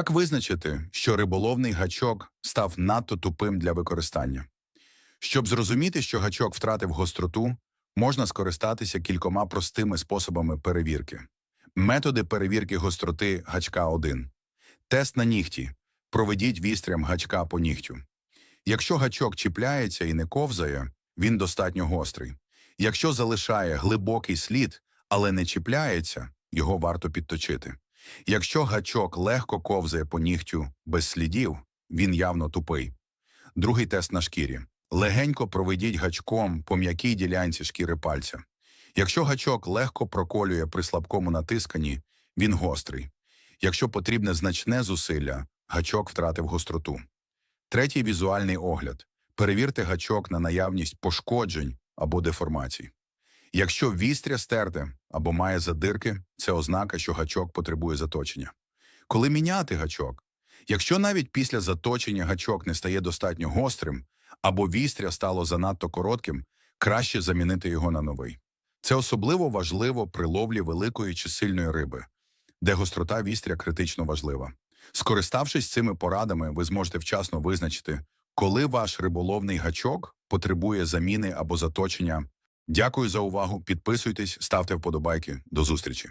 Як визначити, що риболовний гачок став надто тупим для використання? Щоб зрозуміти, що гачок втратив гостроту, можна скористатися кількома простими способами перевірки. Методи перевірки гостроти гачка 1. Тест на нігті. Проведіть вістрям гачка по нігтю. Якщо гачок чіпляється і не ковзає, він достатньо гострий. Якщо залишає глибокий слід, але не чіпляється, його варто підточити. Якщо гачок легко ковзає по нігтю без слідів, він явно тупий. Другий тест на шкірі. Легенько проведіть гачком по м'якій ділянці шкіри пальця. Якщо гачок легко проколює при слабкому натисканні, він гострий. Якщо потрібне значне зусилля, гачок втратив гостроту. Третій візуальний огляд. Перевірте гачок на наявність пошкоджень або деформацій. Якщо вістря стерте або має задирки, це ознака, що гачок потребує заточення. Коли міняти гачок? Якщо навіть після заточення гачок не стає достатньо гострим, або вістря стало занадто коротким, краще замінити його на новий. Це особливо важливо при ловлі великої чи сильної риби, де гострота вістря критично важлива. Скориставшись цими порадами, ви зможете вчасно визначити, коли ваш риболовний гачок потребує заміни або заточення. Дякую за увагу. Підписуйтесь, ставте вподобайки. До зустрічі.